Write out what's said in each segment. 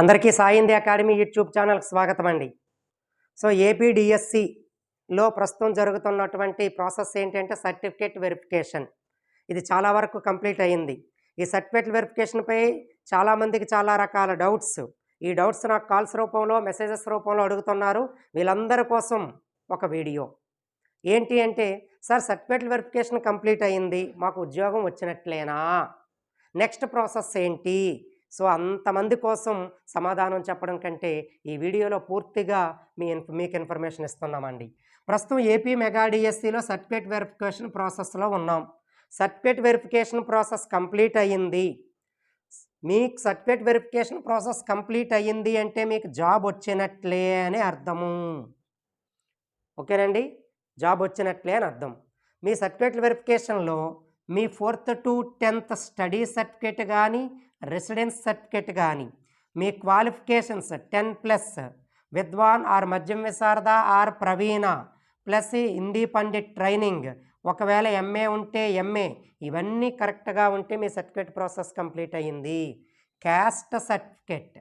అందరికీ సాయింది academy YouTube ఛానల్కి స్వాగతం అండి. సో ఏపీడిఎస్సిలో ప్రస్తుతం జరుగుతున్నటువంటి ప్రాసెస్ ఏంటంటే సర్టిఫికేట్ వెరిఫికేషన్. ఇది చాలా వరకు కంప్లీట్ అయ్యింది ఈ సర్టిఫికేట్ వెరిఫికేషన్పై చాలామందికి చాలా రకాల డౌట్స్. ఈ డౌట్స్ నాకు కాల్స్ రూపంలో మెసేజెస్ రూపంలో అడుగుతున్నారు. వీళ్ళందరి కోసం ఒక వీడియో. ఏంటి అంటే సార్ సర్టిఫికేట్ వెరిఫికేషన్ కంప్లీట్ అయ్యింది మాకు ఉద్యోగం వచ్చినట్లేనా? నెక్స్ట్ ప్రాసెస్ ఏంటి? సో అంతమంది కోసం సమాధానం చెప్పడం కంటే ఈ వీడియోలో పూర్తిగా మీ ఇన్ఫ మీకు ఇన్ఫర్మేషన్ ఇస్తున్నామండి. ప్రస్తుతం ఏపీ మెగా డిఎస్సిలో సర్టిఫికేట్ వెరిఫికేషన్ ప్రాసెస్లో ఉన్నాం. సర్టిఫికేట్ వెరిఫికేషన్ ప్రాసెస్ కంప్లీట్ అయ్యింది. మీకు సర్టిఫికేట్ వెరిఫికేషన్ ప్రాసెస్ కంప్లీట్ అయ్యింది అంటే మీకు జాబ్ వచ్చినట్లే అని అర్థము. ఓకేనండి? జాబ్ వచ్చినట్లే అని అర్థం. మీ సర్టిఫికేట్ వెరిఫికేషన్లో మీ fourth to tenth study certificate కానీ రెసిడెన్స్ సర్టిఫికేట్ కానీ మీ qualifications ten plus Vidwan or మద్యం Visharada or Praveena plus Hindi pandit training ఒకవేళ ఎంఏ ఉంటే ఎంఏ ఇవన్నీ కరెక్ట్గా ఉంటే మీ సర్టిఫికేట్ ప్రాసెస్ కంప్లీట్ అయ్యింది. Caste certificate.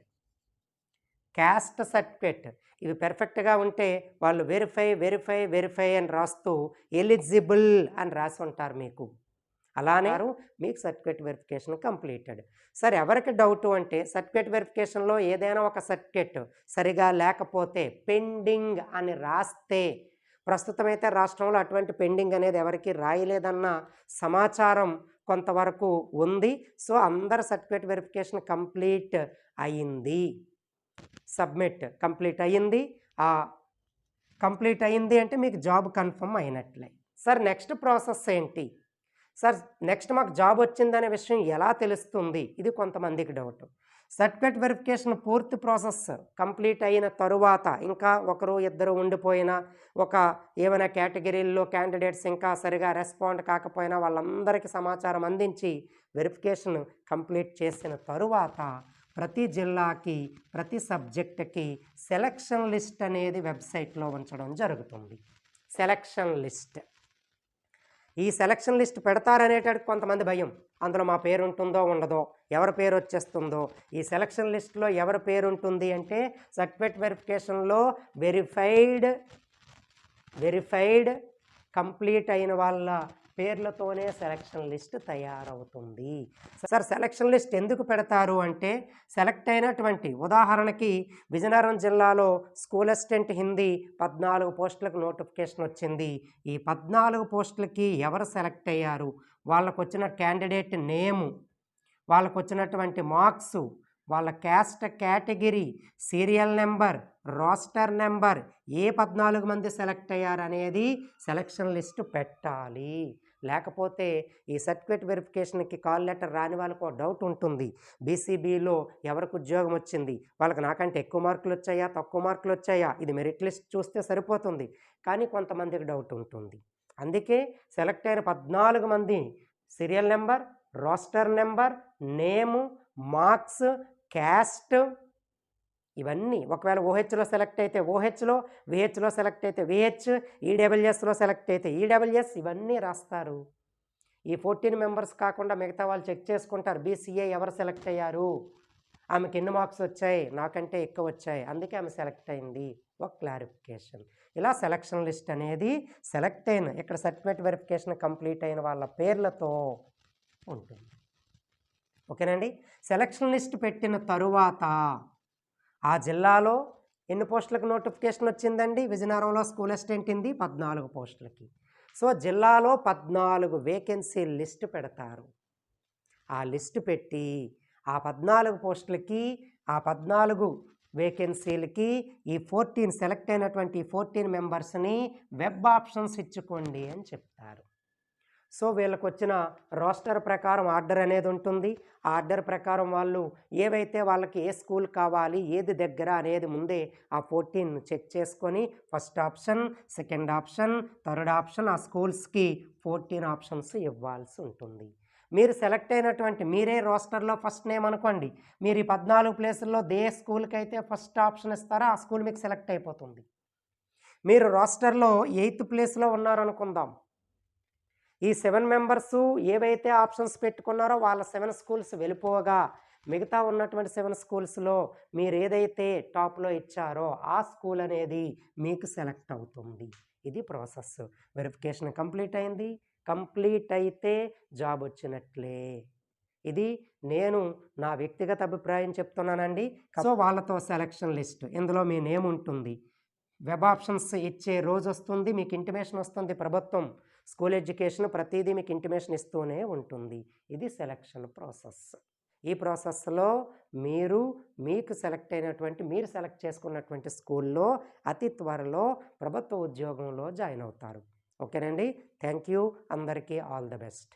Caste certificate. ఇవి పెర్ఫెక్ట్గా ఉంటే వాళ్ళు వెరిఫై వెరిఫై వెరిఫై అని రాస్తూ ఎలిజిబుల్ అని రాసి ఉంటారు మీకు. అలానే మీకు సర్టిఫికేట్ వెరిఫికేషన్ కంప్లీటెడ్. సార్ ఎవరికి డౌట్ అంటే సర్టిఫికేట్ వెరిఫికేషన్లో ఏదైనా ఒక సర్టిఫికేట్ సరిగా లేకపోతే పెండింగ్ అని రాస్తే ప్రస్తుతం అయితే రాష్ట్రంలో అటువంటి పెండింగ్ అనేది ఎవరికి రాయలేదన్న సమాచారం కొంతవరకు ఉంది. సో అందరు సర్టిఫికేట్ వెరిఫికేషన్ కంప్లీట్ అయింది. సబ్మిట్ కంప్లీట్ అయ్యింది ఆ కంప్లీట్ అయ్యింది అంటే మీకు జాబ్ కన్ఫర్మ్ అయినట్లే. సార్ నెక్స్ట్ ప్రాసెస్ ఏంటి? సార్ నెక్స్ట్ మాకు జాబ్ వచ్చిందనే విషయం ఎలా తెలుస్తుంది? ఇది కొంతమందికి డౌట్. సర్టిఫికేట్ వెరిఫికేషన్ పూర్తి ప్రాసెస్ కంప్లీట్ అయిన తరువాత ఇంకా ఒకరు ఇద్దరు ఉండిపోయినా ఒక ఏమైనా కేటగిరీల్లో క్యాండిడేట్స్ ఇంకా సరిగా రెస్పాండ్ కాకపోయినా వాళ్ళందరికీ సమాచారం అందించి వెరిఫికేషన్ కంప్లీట్ చేసిన తరువాత ప్రతి జిల్లాకి ప్రతి సబ్జెక్టుకి సెలక్షన్ లిస్ట్ అనేది వెబ్సైట్లో ఉంచడం జరుగుతుంది. Selection list. ఈ సెలక్షన్ లిస్ట్ పెడతారనేటట్టు కొంతమంది భయం. అందులో మా పేరు ఉంటుందో ఉండదో ఎవరి పేరు వచ్చేస్తుందో ఈ సెలక్షన్ లిస్ట్లో ఎవరి పేరు ఉంటుంది అంటే సర్టిఫికేట్ వెరిఫికేషన్లో వెరిఫైడ్ వెరిఫైడ్ కంప్లీట్ అయిన వాళ్ళ పేర్లతోనే సెలక్షన్ లిస్ట్ తయారవుతుంది. సార్ సెలక్షన్ లిస్ట్ ఎందుకు పెడతారు అంటే సెలెక్ట్ అయినటువంటి ఉదాహరణకి విజయనగరం జిల్లాలో స్కూల్ అసిస్టెంట్ హిందీ పద్నాలుగు పోస్టులకు నోటిఫికేషన్ వచ్చింది. ఈ పద్నాలుగు పోస్టులకి ఎవరు సెలెక్ట్ అయ్యారు? వాళ్ళకు వచ్చిన క్యాండిడేట్ నేము వాళ్ళకు వచ్చినటువంటి మార్క్స్ వాళ్ళ caste category serial number roster number ఏ పద్నాలుగు మంది సెలెక్ట్ అయ్యారు అనేది సెలక్షన్ లిస్ట్ పెట్టాలి. లేకపోతే ఈ సర్టిఫికేట్ వెరిఫికేషన్కి కాల్ లెటర్ రాని వాళ్ళకు డౌట్ ఉంటుంది. బీసీబీలో ఎవరికి ఉద్యోగం వచ్చింది? వాళ్ళకి నాకంటే ఎక్కువ మార్కులు వచ్చాయా? తక్కువ మార్కులు వచ్చాయా? ఇది మెరిట్ లిస్ట్ చూస్తే సరిపోతుంది. కానీ కొంతమందికి డౌట్ ఉంటుంది. అందుకే సెలెక్ట్ అయిన పద్నాలుగు మంది serial number roster number name marks caste ఇవన్నీ. ఒకవేళ ఓహెచ్లో సెలెక్ట్ అయితే ఓహెచ్లో విహెచ్లో సెలెక్ట్ అయితే విహెచ్ ఈడబ్ల్యూఎస్లో సెలెక్ట్ అయితే ఈడబ్ల్యూఎస్ ఇవన్నీ రాస్తారు. ఈ ఫోర్టీన్ మెంబర్స్ కాకుండా మిగతా వాళ్ళు చెక్ చేసుకుంటారు బీసీఏ ఎవరు సెలెక్ట్ అయ్యారు? ఆమెకి ఎన్ని మార్క్స్ వచ్చాయి? నాకంటే ఎక్కువ వచ్చాయి. అందుకే ఆమె సెలెక్ట్ అయింది. ఒక క్లారిఫికేషన్. ఇలా సెలక్షన్ లిస్ట్ అనేది సెలెక్ట్ అయిన ఇక్కడ సర్టిఫికేట్ వెరిఫికేషన్ కంప్లీట్ అయిన వాళ్ళ పేర్లతో ఉంటుంది. ఓకేనండి సెలక్షన్ లిస్ట్ పెట్టిన తరువాత ఆ జిల్లాలో ఎన్ని పోస్టులకు నోటిఫికేషన్ వచ్చిందండి? విజయనగరంలో స్కూల్ అసిస్టెంట్ ఇంది పద్నాలుగు పోస్టులకి. సో జిల్లాలో పద్నాలుగు వేకెన్సీ లిస్ట్ పెడతారు. ఆ లిస్ట్ పెట్టి ఆ పద్నాలుగు పోస్టులకి ఆ పద్నాలుగు వేకెన్సీలకి ఈ ఫోర్టీన్ సెలెక్ట్ అయినటువంటి ఫోర్టీన్ మెంబర్స్ని వెబ్ ఆప్షన్స్ ఇచ్చుకోండి అని చెప్తారు. సో వీళ్ళకు వచ్చిన రోస్టర్ ప్రకారం ఆర్డర్ అనేది ఉంటుంది. ఆ ఆర్డర్ ప్రకారం వాళ్ళు ఏవైతే వాళ్ళకి ఏ స్కూల్ కావాలి ఏది దగ్గర అనేది ముందే ఆ ఫోర్టీన్ చెక్ చేసుకొని first option second option third option ఆ స్కూల్స్కి ఫోర్టీన్ ఆప్షన్స్ ఇవ్వాల్సి ఉంటుంది. మీరు సెలెక్ట్ అయినటువంటి మీరే రోస్టర్లో ఫస్ట్ నేమ్ అనుకోండి. మీరు ఈ పద్నాలుగు ప్లేసుల్లో దే స్కూల్కి అయితే ఫస్ట్ ఆప్షన్ ఇస్తారో? ఆ స్కూల్ మీకు సెలెక్ట్ అయిపోతుంది. మీరు రోస్టర్లో ఎయిత్ ప్లేస్లో ఉన్నారనుకుందాం. ఈ సెవెన్ మెంబర్స్ ఏవైతే ఆప్షన్స్ పెట్టుకున్నారో వాళ్ళ సెవెన్ స్కూల్స్ వెళ్ళిపోగా మిగతా ఉన్నటువంటి సెవెన్ స్కూల్స్లో మీరు ఏదైతే టాప్లో ఇచ్చారో ఆ స్కూల్ అనేది మీకు సెలెక్ట్ అవుతుంది. ఇది ప్రాసెస్. వెరిఫికేషన్ కంప్లీట్ అయింది. కంప్లీట్ అయితే జాబ్ వచ్చినట్లే. ఇది నేను నా వ్యక్తిగత అభిప్రాయం చెప్తున్నానండి. సో వాళ్ళతో సెలక్షన్ లిస్ట్. ఇందులో మీ నేమ్ ఉంటుంది. వెబ్ ఆప్షన్స్ ఇచ్చే రోజు వస్తుంది మీకు ఇంటిమేషన్ వస్తుంది ప్రభుత్వం. స్కూల్ ఎడ్యుకేషన్ ప్రతిదీ మీకు ఇంటిమేషన్ ఇస్తూనే ఉంటుంది. ఇది సెలక్షన్ ప్రాసెస్. ఈ ప్రాసెస్లో మీరు మీకు సెలెక్ట్ అయినటువంటి మీరు సెలెక్ట్ చేసుకున్నటువంటి స్కూల్లో అతి త్వరలో ప్రభుత్వ ఉద్యోగంలో జాయిన్ అవుతారు. ఓకేనండి? థ్యాంక్ యూ అందరికీ ఆల్ ద బెస్ట్.